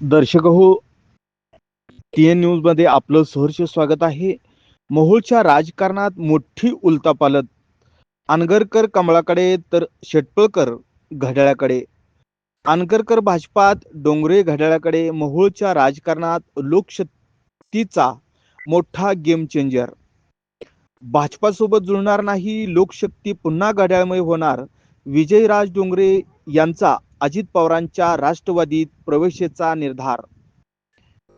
दर्शक हो T N न्यूजमध्ये आपलं सहर्ष स्वागत आहे. मोहोळच्या राजकारणात मोठी उलतापालत अनगरकर कमळाकडे तर शेटपळकर घड्याळाकडे. अनगरकर भाजपात डोंगरे घड्याळाकडे मोहोळच्या राजकारणात लोकशक्तीचा मोठा गेम चेंजर भाजपासोबत जुळणार नाही लोकशक्ती पुन्हा घड्याळमय होणार. विजयराज डोंगरे यांचा अजित पवारांच्या राष्ट्रवादीत प्रवेशाचा निर्धार.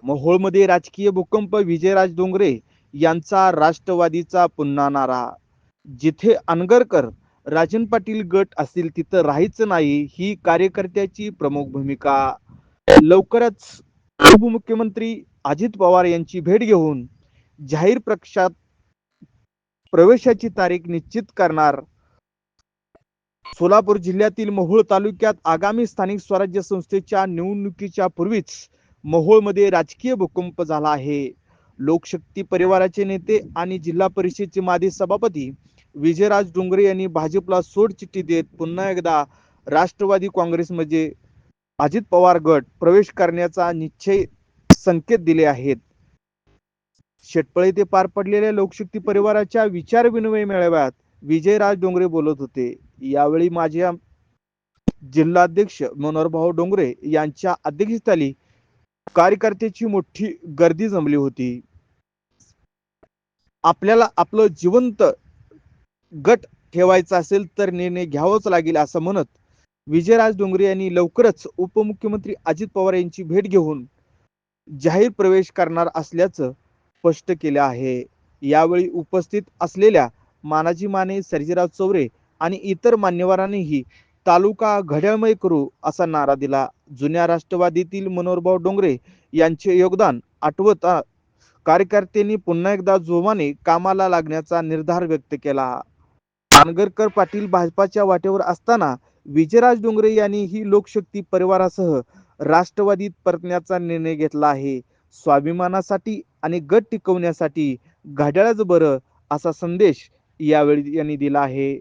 मोहोळमध्ये राजकीय भूकंप विजयराज डोंगरे यांचा राष्ट्रवादीचा पुन्हा नारा. जिथे अनगरकर राजन पाटील गट असतील तिथं राहायचं नाही ही कार्यकर्त्याची प्रमुख भूमिका. लवकरच उपमुख्यमंत्री अजित पवार यांची भेट घेऊन जाहीर प्रक्षात प्रवेशाची तारीख निश्चित करणार. सोलापूर जिल्ह्यातील मोहोळ तालुक्यात आगामी स्थानिक स्वराज्य संस्थेच्या निवडणुकीच्या पूर्वीच मोहोळमध्ये राजकीय भूकंप झाला आहे. लोकशक्ती परिवाराचे नेते आणि जिल्हा परिषदेचे माजी सभापती विजयराज डोंगरे यांनी भाजपला सोडचिठ्ठी देत पुन्हा एकदा राष्ट्रवादी काँग्रेसमध्ये अजित पवार गट प्रवेश करण्याचा निश्चय संकेत दिले आहेत. शेटपळे ते पार पडलेल्या लोकशक्ती परिवाराच्या विचारविनिमय मेळाव्यात विजयराज डोंगरे बोलत होते. यावेळी माझे जिल्हाध्यक्ष मनोहरभाऊ डोंगरे यांच्या अध्यक्षतेखाली कार्यकर्त्याची मोठी गर्दी जमली होती. आपल्याला आपलं जिवंत गट ठेवायचा असेल तर निर्णय घ्यावाच लागेल असं म्हणत विजयराज डोंगरे यांनी लवकरच उपमुख्यमंत्री अजित पवार यांची भेट घेऊन जाहीर प्रवेश करणार असल्याचं स्पष्ट केलं आहे. यावेळी उपस्थित असलेल्या मानाजी माने सर्जीराव चौरे आणि इतर मान्यवरांनीही तालुका घड्याळमय करू असा नारा दिला. जुन्या राष्ट्रवादीतील मनोहरभाऊ डोंगरे यांचे योगदान आठवत कार्यकर्त्यांनी पुन्हा एकदा जोमाने कामाला लागण्याचा निर्धार व्यक्त केला. पानगरकर पाटील भाजपाच्या वाटेवर असताना विजयराज डोंगरे यांनी ही लोकशक्ती परिवारासह राष्ट्रवादीत परतण्याचा निर्णय घेतला आहे. स्वाभिमानासाठी आणि गट टिकवण्यासाठी घड्याळच बरं असा संदेश यावेळी यांनी दिला आहे.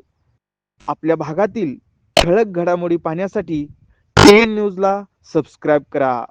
आपल्या भागातील ठळक घडामोडी पाहण्यासाठी टी एन न्यूजला सबस्क्राईब करा.